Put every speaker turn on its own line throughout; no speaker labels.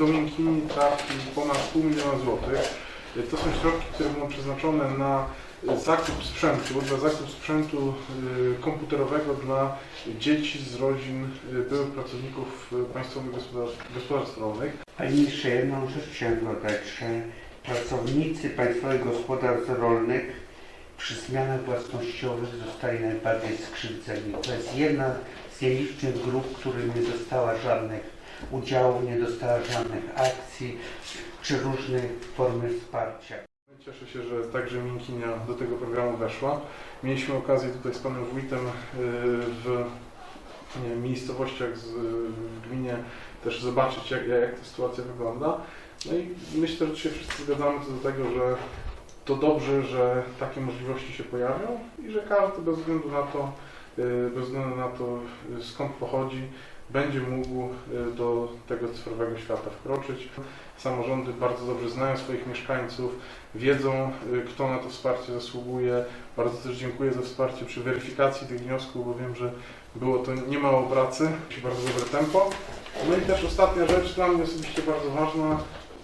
do Miękini trafi ponad pół miliona złotych. To są środki, które będą przeznaczone na zakup sprzętu, na zakup sprzętu y, komputerowego dla dzieci z rodzin y, byłych pracowników y, państwowych gospodarstw rolnych.
Panie ministrze, jedną rzecz chciałem dodać, że pracownicy państwowych gospodarstw rolnych przy zmianach własnościowych zostali najbardziej skrzywdzeni. To jest jedna z nielicznych grup, która nie dostała żadnych udziałów, nie dostała żadnych akcji czy różnych formy wsparcia.
Cieszę się, że także Miękinia do tego programu weszła. Mieliśmy okazję tutaj z panem wójtem y, w miejscowościach w gminie też zobaczyć, jak, jak ta sytuacja wygląda. No i myślę, że się wszyscy zgadzamy co do tego, że to dobrze, że takie możliwości się pojawią i że każdy bez względu na to, y, bez względu na to y, skąd pochodzi, będzie mógł y, do tego cyfrowego świata wkroczyć. Samorządy bardzo dobrze znają swoich mieszkańców, wiedzą, kto na to wsparcie zasługuje. Bardzo też dziękuję za wsparcie przy weryfikacji tych wniosków, bo wiem, że było to niemało pracy, bardzo dobre tempo. No i też ostatnia rzecz, dla mnie osobiście bardzo ważna,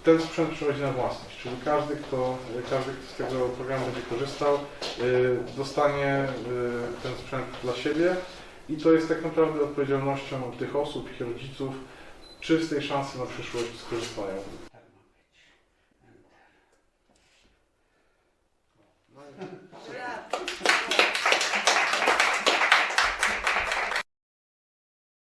ten sprzęt przechodzi na własność, czyli każdy, kto, każdy, kto z tego programu będzie korzystał, y, dostanie y, ten sprzęt dla siebie i to jest tak naprawdę odpowiedzialnością tych osób, ich rodziców, czy z tej szansy na przyszłość skorzystają.
Tak ma być.
Brawo.